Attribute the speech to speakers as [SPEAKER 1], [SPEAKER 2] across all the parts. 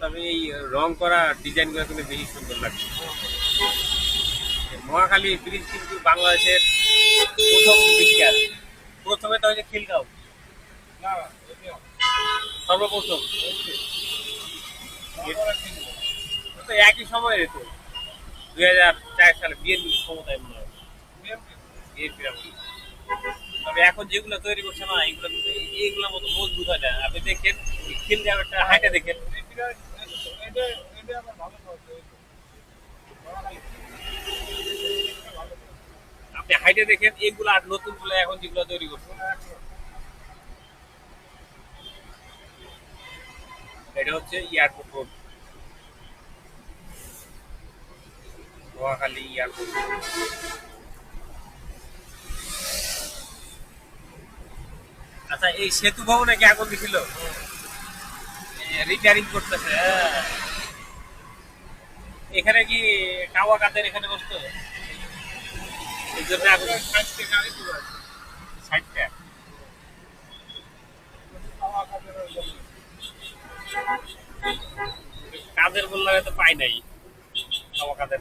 [SPEAKER 1] তবে এই রং করা ডিজাইনগুলো কিন্তু বেশি সুন্দর লাগছে। মহাখালী ব্রিজ কিন্তু বাংলাদেশের প্রথম বিখ্যাত। প্রথমে তো হচ্ছে খিলগাঁও। সর্বপ্রথম। একই সময়ে তো। দুই হাজার চার সালে বিএনপি ক্ষমতায় মনে হয়। বিএনপি। তবে এখন যেগুলো তৈরি করছে না, এগুলো কিন্তু এইগুলো মতো মজবুত হয় না। আপনি দেখেন খিলগাঁও একটা হাইটে দেখেন। আপনি হাইটে দেখেন, এগুলো আর নতুনগুলো এখন যেগুলো তৈরি করছে। এটা হচ্ছে এয়ারপোর্ট রোড। নোয়াখালী এয়ারপোর্ট আচ্ছা এই সেতু ভবনে কি আগুন দিছিল? রিপেয়ারিং করতেছে হ্যাঁ। এখানে কি কাওয়া কাদের এখানে বসতো? এই জন্য আগুন সাইডটা কাদের বললাম তো পাই নাই কাওয়া কাদের।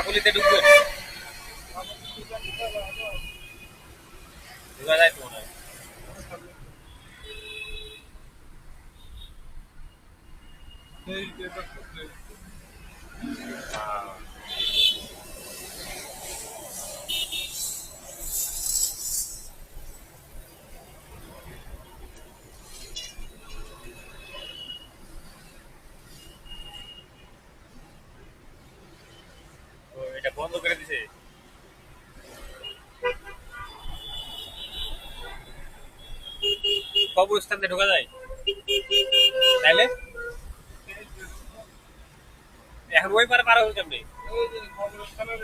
[SPEAKER 1] কাকুলিতে ঢুকবে ঢুকা যায় তো মনে হয় কবরস্থানে ঢোকা যায়? তাইলে? এখন ওই পারে পারা হল কেমনি?
[SPEAKER 2] কবরস্থানের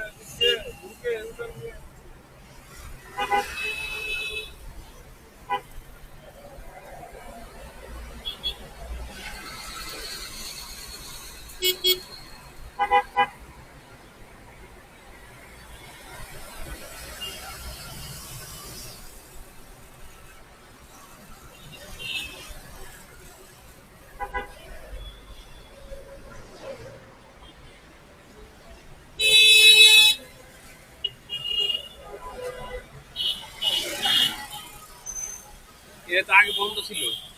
[SPEAKER 2] দিকে ঢুকে উঠে
[SPEAKER 1] এটা তো আগে বন্ধ ছিল।